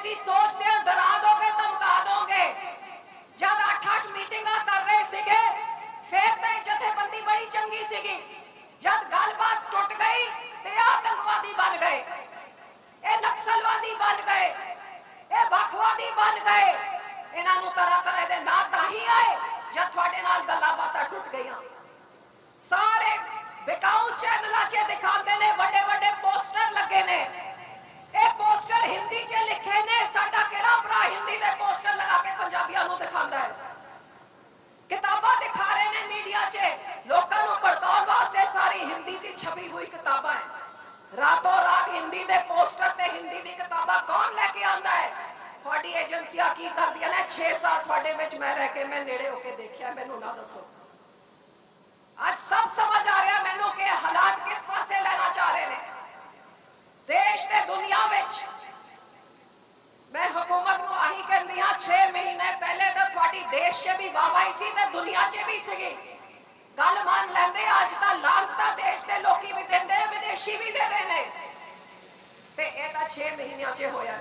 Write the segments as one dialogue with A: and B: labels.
A: ऐसी सोचते हो डरा दोगे धमका दोगे ਜਦ 8-8 ਮੀਟਿੰਗਾਂ ਕਰ ਰਹੇ ਸੀਗੇ, ਫੇਰ ਤਾਂ ਜਥੇਬੰਦੀ ਬੜੀ ਚੰਗੀ ਸੀਗੀ। ਜਦ ਗੱਲਬਾਤ ਟੁੱਟ ਗਈ ਤੇ ਆਤੰਕਵਾਦੀ ਬਣ ਗਏ। ਇਹ ਨਕਸਲਵਾਦੀ ਬਣ ਗਏ। ਇਹ ਬਖਵਾਦੀ ਬਣ ਗਏ। ਇਹਨਾਂ ਨੂੰ ਤਰ੍ਹਾਂ ਤਰ੍ਹਾਂ ਦੇ ਨਾਂ ਤਾਂ ਹੀ ਆਏ ਜਦ ਤੁਹਾਡੇ ਨਾਲ ਗੱਲਾਂ ਬਾਤਾਂ ਟੁੱਟ ਗਈਆਂ। ਸਾਰੇ ਬਿਕਾਊ ਚੈਨਲਾਂ 'ਚ ਦਿਖਾਉਂਦੇ ਨੇ ਵੱਡੇ ਵੱਡੇ ਪੋਸਟਰ ਲੱਗੇ ਨੇ। ਇਹ ਪੋਸਟਰ ਹਿੰਦੀ 'ਚ ਛਪੀ ਹੋਈ ਕਿਤਾਬਾਂ ਹੈ। ਰਾਤੋਂ ਰਾਤ ਹਿੰਦੀ ਦੇ ਪੋਸਟਰ ਤੇ ਹਿੰਦੀ ਦੀ ਕਿਤਾਬਾਂ ਕੌਣ ਲੈ ਕੇ ਆਂਦਾ ਹੈ? ਤੁਹਾਡੀ ਏਜੰਸੀਆਂ ਕੀ ਕਰਦੀਆਂ ਨੇ? 6 ਸਾਲ ਤੁਹਾਡੇ ਵਿੱਚ ਮੈਂ ਰਹਿ ਕੇ, ਮੈਂ ਨੇੜੇ ਹੋ ਕੇ ਦੇਖਿਆ, ਮੈਨੂੰ ਨਾ ਦੱਸੋ। ਅੱਜ ਸਭ ਸਮਝ ਆ ਰਿਹਾ ਮੈਨੂੰ ਕਿ ਹਾਲਾਤ ਕਿਸ ਪਾਸੇ ਲੈਣਾ ਚਾਹ ਰਹੇ ਨੇ। ਦੇਸ਼ ਤੇ ਦੁਨੀਆ ਵਿੱਚ ਮੈਂ ਹਕੂਮਤ ਨੂੰ ਆਹੀ ਕਹਿੰਦੀ ਹਾਂ 6 ਮਹੀਨੇ ਪਹਿਲੇ ਤਾਂ ਤੁਹਾਡੀ ਦੇਸ਼ 'ਚ ਵੀ ਵਾਹਵਾਈ ਸੀ ਤੇ ਦੁਨੀਆ 'ਚ ਵੀ ਸੀਗੀ। ਗੱਲ ਮੰਨ ਲੈਂਦੇ, ਅੱਜ ਤਾਂ ਲਾਂਤਾ ਦੇਸ਼ ਦੇ ਲੋਕੀ ਵੀ ਦਿੰਦੇ, ਵਿਦੇਸ਼ੀ ਵੀ ਦੇ ਨੇ। ਤੇ ਇਹ ਤਾਂ 6 ਮਹੀਨਿਆਂ 'ਚ ਹੋਇਆ।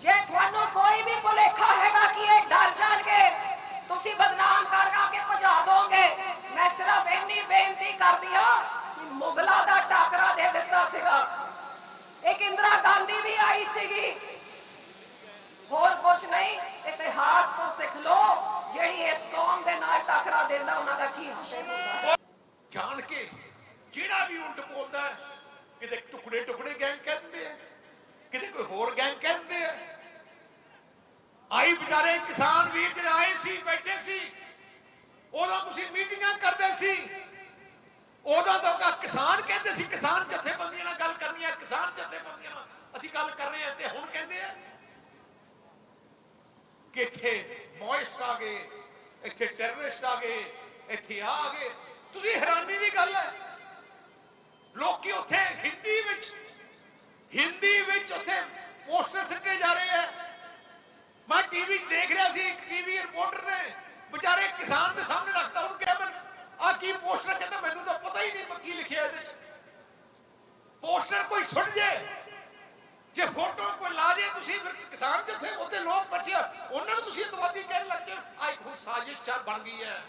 A: ਜੇ ਤੁਹਾਨੂੰ ਕੋਈ ਵੀ ਭੁਲੇਖਾ ਹੈਗਾ ਕਿ ਇਹ ਡਰ ਜਾਣਗੇ, ਤੁਸੀਂ ਬਦਨਾਮ ਕਰ ਕਰ ਕੇ ਭਜਾ ਦੋਗੇ। ਮੈਂ ਸਿਰਫ ਇੰਨੀ ਬੇਨਤੀ ਕਰਦੀ ਹਾਂ ਕਿ ਮੁਗਲਾਂ ਦਾ ਟਾਕਰਾ ਦੇ ਦਿੱਤਾ ਸੀਗਾ। ਇੱਕ ਇੰਦਰਾ ਗਾਂਧੀ ਵੀ ਆਈ ਸੀਗੀ ਹੋਰ ਕੁਝ ਨਹੀਂ ਇਤਿਹਾਸ ਤੋਂ ਸਿੱਖ ਲਓ ਜਿਹੜੀ ਇਸ ਕੌਮ ਦੇ ਨਾਲ ਟਾਕਰਾ ਉਹਨਾਂ ਦਾ ਕੀ ਹਸ਼ਰ ਹੁੰਦਾ
B: ਜਾਣ ਕੇ ਜਿਹੜਾ ਵੀ ਉਲਟ ਬੋਲਦਾ ਕਿਤੇ ਟੁਕੜੇ ਟੁਕੜੇ ਗੈਂਗ ਕਹਿੰਦੇ ਆ, ਕਿਤੇ ਕੋਈ ਹੋਰ ਗੈਂਗ ਕਹਿੰਦੇ ਆ। ਆਈ ਵਿਚਾਰੇ ਕਿਸਾਨ ਵੀਰ ਜਿਹੜੇ ਆਏ ਸੀ, ਬੈਠੇ ਸੀ ਉਦੋਂ ਤੁਸੀਂ ਮੀਟਿੰਗਾਂ ਕਰਦੇ ਸੀ। ਉਦੋਂ ਤਾਂ ਕਿਸਾਨ ਕਹਿੰਦੇ ਸੀ, ਕਿਸਾਨ ਜਥੇਬੰਦੀਆਂ ਨਾਲ ਗੱਲ ਕਰਨੀ ਹੈ ਕਿਸਾਨ ਜਥੇਬੰਦੀਆਂ ਨਾਲ ਅਸੀਂ ਗੱਲ ਕਰ ਰਹੇ ਹਾਂ ਤੇ ਹੁਣ ਕਹਿੰਦੇ ਆ ਕਿ ਇੱਥੇ ਮੋਇਸਟ ਆ ਗਏ। ਇੱਥੇ ਟੈਰਰਿਸਟ ਆ ਗਏ ਇੱਥੇ ਆ ਆ ਗਏ ਤੁਸੀਂ ਹੈਰਾਨੀ ਦੀ ਗੱਲ ਹੈ ਲੋਕੀ ਉੱਥੇ ਹਿੰਦੀ ਵਿੱਚ ਹਿੰਦੀ ਵਿੱਚ ਉੱਥੇ ਪੋਸਟਰ ਸਿੱਟੇ ਜਾ ਰਹੇ ਆ ਮੈਂ ਟੀਵੀ ਦੇਖ ਰਿਹਾ ਸੀ ਇੱਕ ਟੀਵੀ ਰਿਪੋਰਟਰ ਨੇ ਵਿਚਾਰੇ ਕਿਸਾਨ ਦੇ ਸਾਹਮਣੇ ਰੱਖਤਾ ਉਹਨੂੰ ਕਿਹਾ ਮੈਂ ਆ ਕੀ ਪੋਸਟਰ ਕਹਿੰਦਾ ਮੈਨੂੰ ਤਾਂ ਪਤਾ ਹੀ ਨਹੀਂ ਮੈਂ ਕੀ ਲਿਖਿਆ ਇਹਦੇ ਚ ਪੋਸਟਰ ਕੋਈ ਸੁਣ ਜੇ ਜੇ ਫੋਟੋ ਕੋਈ ਲਾ ਜੇ ਤੁਸੀਂ ਫਿਰ ਕਿਸਾਨ ਜਿੱਥੇ ਉੱਤੇ ਲੋਕ ਬੈਠੇ ਆ, ਉਹਨਾਂ ਨੂੰ ਤੁਸੀਂ ਅਤਵਾਦੀ ਕਹਿਣ ਲੱਗੇ ਆ ਇੱਕ ਹੁਣ ਸਾਜ਼ਿਸ਼ ਚੱਲ ਬਣ ਗਈ ਹੈ।